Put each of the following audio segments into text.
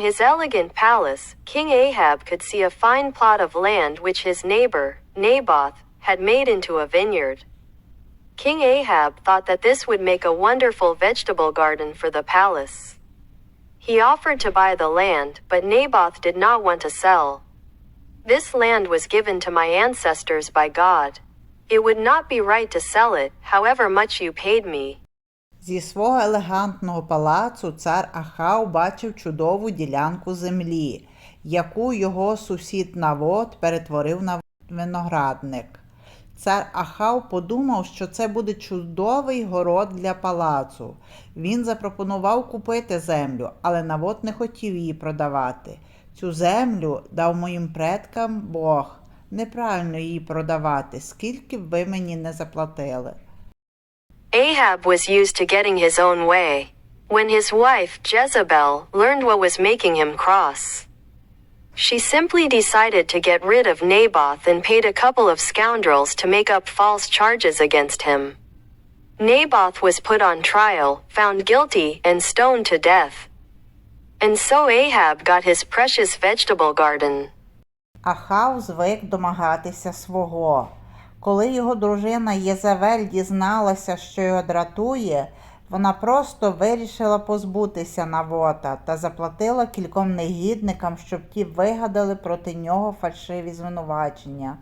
his elegant palace, King Ahab could see a fine plot of land which his neighbor, Naboth, had made into a vineyard. King Ahab thought that this would make a wonderful vegetable garden for the palace. He offered to buy the land, but Naboth did not want to sell. This land was given to my ancestors by God. It would not be right to sell it, however much you paid me. Зі свого елегантного палацу цар Ахав бачив чудову ділянку землі, яку його сусід Навод перетворив на виноградник. Цар Ахав подумав, що це буде чудовий город для палацу. Він запропонував купити землю, але Навод не хотів її продавати. Цю землю дав моїм предкам Бог. Неправильно її продавати, скільки б ви мені не заплатили. Ahab was used to getting his own way. When his wife, Jezebel, learned what was making him cross, she simply decided to get rid of Naboth and paid a couple of scoundrels to make up false charges against him. Naboth was put on trial, found guilty, and stoned to death. And so Ahab got his precious vegetable garden. Ахав звик домагатися свого. Коли його дружина Єзавель дізналася, що його дратує, вона просто вирішила позбутися Навота та заплатила кільком негідникам, щоб ті вигадали проти нього фальшиві звинувачення.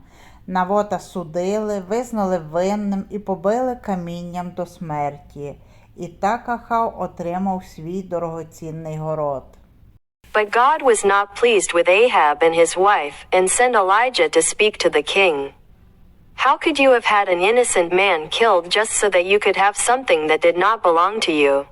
Навота судили, визнали винним і побили камінням до смерті. І так Ахав отримав свій дорогоцінний город. But God was not pleased with Ahab and his wife, and sent Elijah to speak to the king. How could you have had an innocent man killed just so that you could have something that did not belong to you?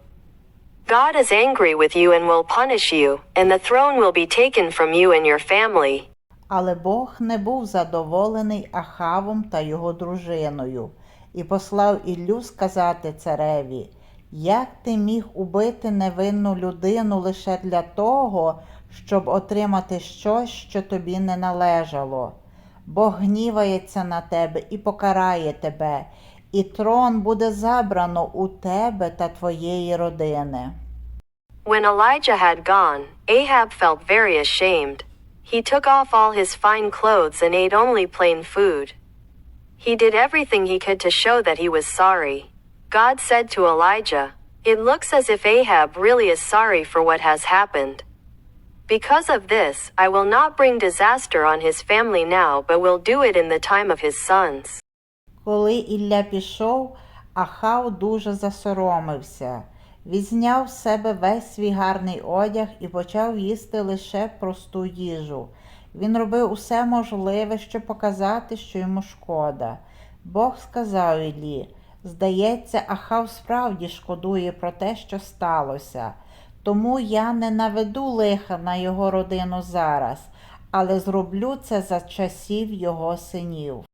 God is angry with you and will punish you, and the throne will be taken from you and your family. Але Бог не був задоволений Ахавом та його дружиною і послав Іллю сказати цареві, як ти міг убити невинну людину лише для того, щоб отримати щось, що тобі не належало. Бог гнівається на тебе і покарає тебе, і трон буде забрано у тебе та твоєї родини. When Elijah had gone, Ahab felt very ashamed. He took off all his fine clothes and ate only plain food. He did everything he could to show that he was sorry. God said to Elijah, It looks as if Ahab really is sorry for what has happened. Because of this, I will not bring disaster on his family now, but will do it in the time of his sons. Коли Ілля пішов, Ахав дуже засоромився. Відзняв з себе весь свій гарний одяг і почав їсти лише просту їжу. Він робив усе можливе, щоб показати, що йому шкода. Бог сказав Іллі, здається, Ахав справді шкодує про те, що сталося. Тому я не наведу лиха на його родину зараз, але зроблю це за часів його синів.